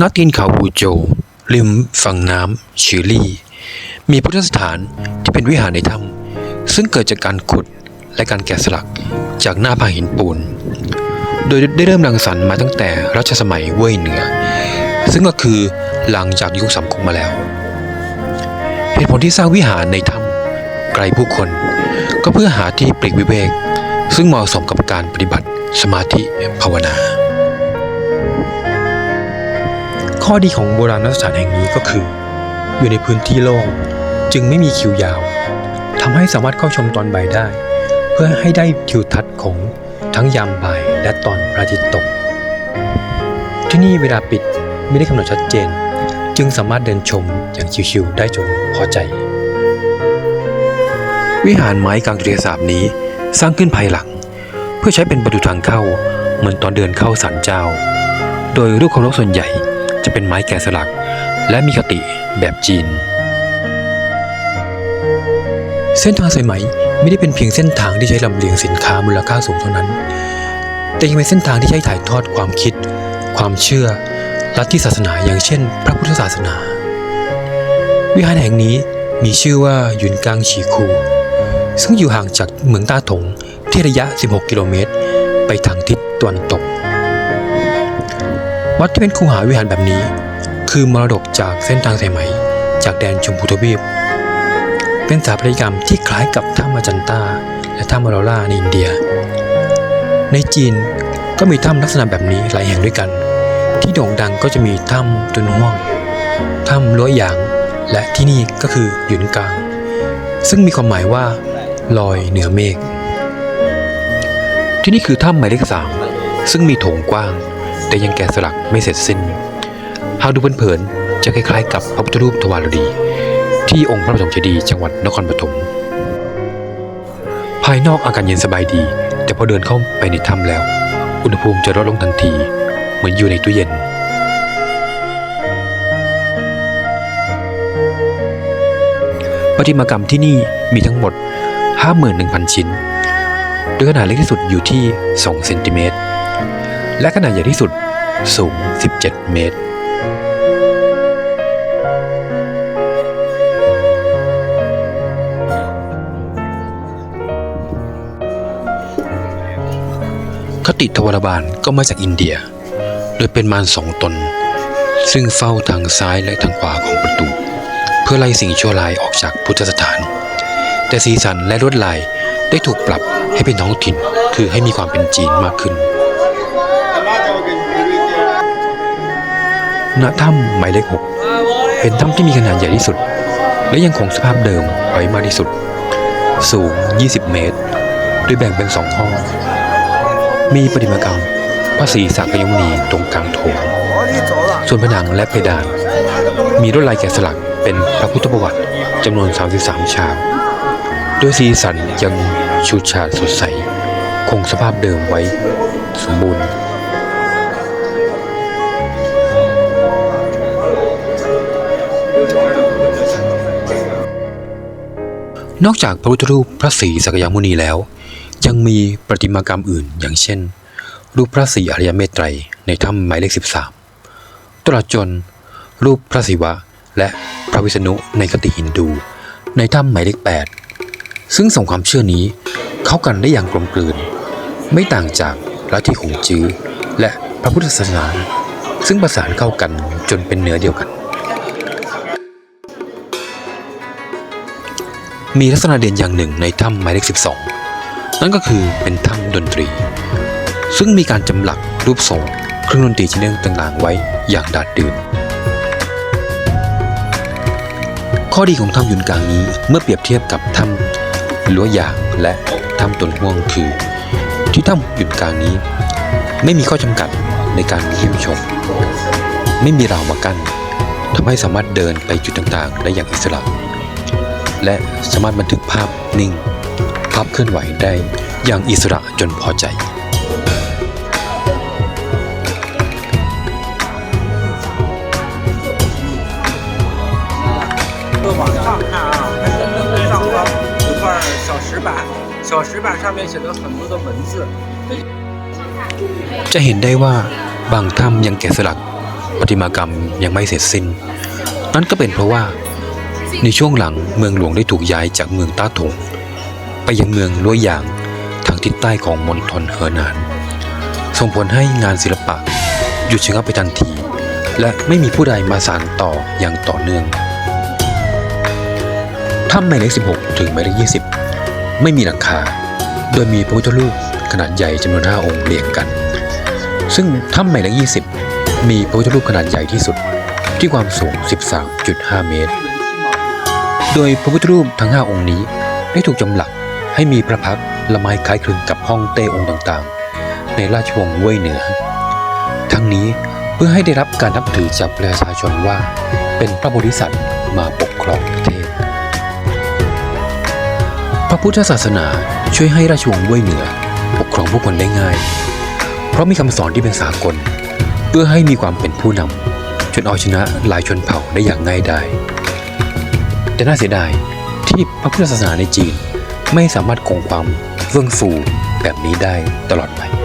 ณตีนเขาอูโจ ริมฝั่งน้ำชิลี่ มีพุทธสถานที่เป็นวิหารในถ้ำซึ่งเกิดจากการขุดและการแกะสลักจากหน้าผาหินปูน โดยได้เริ่มรังสรรค์มาตั้งแต่รัชสมัยเว่ยเหนือ ซึ่งก็คือหลังจากยุคสามก๊กมาแล้ว เหตุผลที่สร้างวิหารในถ้ำไกลผู้คน ก็เพื่อหาที่ปลีกวิเวก ซึ่งเหมาะสมกับการปฏิบัติสมาธิภาวนา ข้อดีของโบราณสถานแห่งนี้ก็คือ อยู่ในพื้นที่โล่งจึงไม่มีคิวยาวทำให้สามารถเข้าชมตอนบ่ายได้ เพื่อให้ได้ทิวทัศน์ของทั้งยามบ่ายและตอนพระอาทิตย์ตก ที่นี่เวลาปิดไม่ได้กำหนดชัดเจน จึงสามารถเดินชมอย่างชิวๆได้จนพอใจ วิหารไม้กลางทะเลสาบนี้สร้างขึ้นภายหลัง เพื่อใช้เป็นประตูทางเข้าเหมือนตอนเดินเข้าศาลเจ้า โดยรูปเคารพส่วนใหญ่ เป็นไม้แกะสลัก และมีคติแบบจีน เส้นทางสายไหมไม่ได้เป็นเพียงเส้นทางที่ใช้ลำเลียงสินค้ามูลค่าสูงเท่านั้น แต่ยังเป็นเส้นทางที่ใช้ถ่ายทอดความคิด ความเชื่อลัทธิศาสนาอย่างเช่น พระพุทธศาสนา วิหารแห่งนี้มีชื่อว่าหยุนกางฉีคู ซึ่งอยู่ห่างจากเมืองต้าถงที่ระยะ 16 กิโลเมตร ไปทางทิศตะวันตก วัดที่เป็นคูหาวิหารแบบนี้ คือมรดกจากเส้นทางสายไหม จากแดนชมพูทวีป เป็นสถาปัตยกรรมที่คล้ายกับถ้ำอาจันตาและถ้ำมาราล่าในอินเดีย ในจีนก็มีถ้ำลักษณะแบบนี้หลายแห่งด้วยกัน ที่โด่งดังก็จะมีถ้ำตุนห่วงถ้ำล้วยหยาง และที่นี่ก็คือหยุนกาง ซึ่งมีความหมายว่า ลอยเหนือเมฆที่นี่คือถ้ำหมายเลขสามซึ่งมีโถงกว้าง แต่ยังแกะสลักไม่เสร็จสิ้นหากดูเผินๆจะคล้ายๆ กับพระพุทธรูปทวารวดี ที่องค์พระปฐมเจดีย์จังหวัดนครปฐมภายนอกอากาศเย็นสบายดี แต่พอเดินเข้าไปในถ้ำแล้ว อุณหภูมิจะลดลงทันที เหมือนอยู่ในตู้เย็นประติมากรรมที่นี่มีทั้งหมด 51,000 ชิ้น โดยขนาดเล็กที่สุดอยู่ที่ 2 เซนติเมตร และขนาดใหญ่ที่สุดสูง 17 เมตรคติทวารบาลก็มาจากอินเดีย โดยเป็นมารสองตน ซึ่งเฝ้าทางซ้ายและทางขวาของประตู เพื่อไล่สิ่งชั่วร้ายออกจากพุทธสถาน แต่สีสันและลวดลายได้ถูกปรับให้เป็นท้องถิ่น คือให้มีความเป็นจีนมากขึ้น ณถ้ำหมายเลขหกเป็นถ้ำที่มีขนาดใหญ่ที่สุด และยังคงสภาพเดิมไว้มากที่สุด สูง 20 เมตร โดยแบ่งเป็นสองห้อง มีประติมากรรมพระศรีสักยมุนีตรงกลางโถง ส่วนผนังและเพดาน มีลวดลายแกะสลักเป็นพระพุทธประวัติจำนวน 33 ฉากโดยสีสันยังชูชาดสดใส คงสภาพเดิมไว้ สมบูรณ์ นอกจากพระพุทธรูปพระศรีสักยมุนีแล้ว ยังมีประติมากรรมอื่น อย่างเช่น รูปพระศรีอริยเมตไตรในถ้ำหมายเลข 13 ตลอดจน รูปพระศิวะ และพระวิษณุในคติฮินดู ในถ้ำหมายเลข 8 ซึ่งส่งความเชื่อนี้เข้ากันได้อย่างกลมกลืน ไม่ต่างจากลัทธิของจื้อและพระพุทธศาสนา ซึ่งประสานเข้ากันจนเป็นเนื้อเดียวกัน มีลักษณะเด่นอย่างหนึ่งในถ้ำหมายเลข 12 นั่นก็คือเป็นถ้ำดนตรี ซึ่งมีการจำหลักรูปทรงเครื่องดนตรีชนิดต่างๆ ไว้อย่างดาดดื่นข้อดีของถ้ำยุนกลางนี้เมื่อเปรียบเทียบกับถ้ำลัวหยางและถ้ำตนห่วงคือ ที่ถ้ำยุนกลางนี้ ไม่มีข้อจำกัดในการเยี่ยมชม ไม่มีราวมากั้นทำให้สามารถเดินไปจุดต่างๆ ได้อย่างอิสระ และสามารถบันทึกภาพนิ่ง ภาพเคลื่อนไหวได้อย่างอิสระจนพอใจ 往上看啊，上方有块小石板，小石板上面写的很多的文字。 จะเห็นได้ว่าบางถ้ำยังแกะสลัก ประติมากรรมยังไม่เสร็จสิ้น นั่นก็เป็นเพราะว่า ในช่วงหลังเมืองหลวงได้ถูกย้ายจากเมืองต้าถง ไปยังเมืองล้วยหยางทางทิศใต้ของมณฑลเหอหนาน ส่งผลให้งานศิลปะ หยุดชะงักไปทันที และไม่มีผู้ใดมาสานต่ออย่างต่อเนื่องถ้ำหมายเลข16 ถึงหมายเลข20 ไม่มีหลังคา โดยมีพระพุทธรูปขนาดใหญ่จำนวน 5 องค์เรียงกัน ซึ่งถ้ำหมายเลข20 มีพระพุทธรูปขนาดใหญ่ที่สุดที่ความสูง 13.5 เมตร โดยพระพุทธรูปทั้ง 5 องค์นี้ ได้ถูกจำหลักให้มีพระพักละไม้คล้ายคลึงกับห้องเต้องค์ต่างๆ ในราชวงศ์เว่ยเหนือ ทั้งนี้เพื่อให้ได้รับการนับถือจากประชาชนว่า เป็นพระโพธิสัตว์มาปกครองประเทศ พระพุทธศาสนาช่วยให้ราชวงศ์เว่ยเหนือ ปกครองผู้คนได้ง่าย เพราะมีคำสอนที่เป็นสากล เพื่อให้มีความเป็นผู้นำจนเอาชนะหลายชนเผ่าได้อย่างง่ายดาย แต่น่าเสียดายที่พระพุทธศาสนาในจีน ไม่สามารถคงความเฟื่องฟูแบบนี้ได้ตลอดไป